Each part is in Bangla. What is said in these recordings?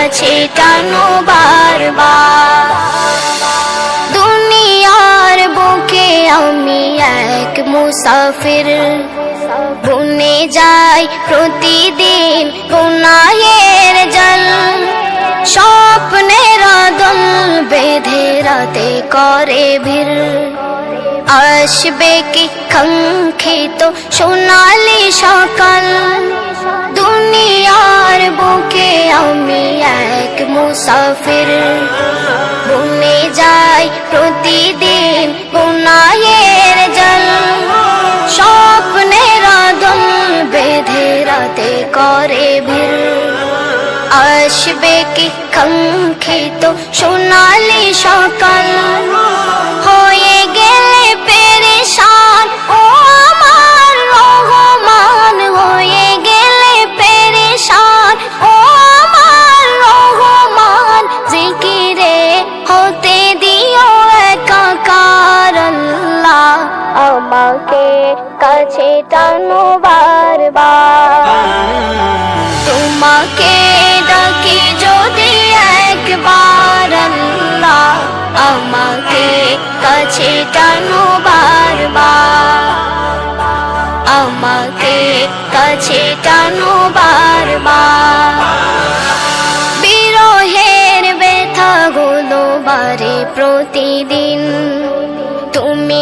কাছে টানো বারবার। দুনিয়ার বুকে আমি এক মুসাফির। বনে যাই প্রতিদিন গুনাহের জল। স্বপ্নের দল বেঁধে রাতে করে ভিড়। আসবে কি কাঙ্ক্ষিত সোনালি সকাল। মুসাফির। বনে যাই প্রতিদিন গুনাহের জল। স্বপ্নের দল বেঁধে রাতে করে ভিড়। আসবে কি কাঙ্ক্ষিত সোনালি সকাল? হয়ে গেলে কাছে টানো বারবার তোমাকে ডাকি যদি একবার আমাকে কাছে টানো বারবার আমাকে কাছে টানো বারবার বিরহের ব্যথা গুলো বারে প্রতিদিন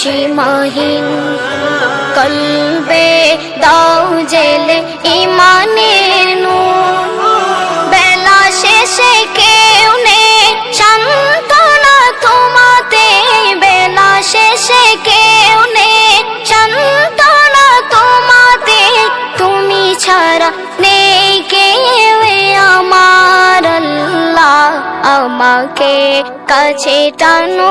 সীমাহীন কলবে দাও জেলে ইমানের নূর। বেলা শেষে কেউ নেই, সান্ত্বনা তোমাতে। বেলা শেষে কেউ নেই, সান্ত্বনা তোমাতে। তুমি ছাড়া নেই কেউ আমার আল্লাহ। আমাকে কাছে টানো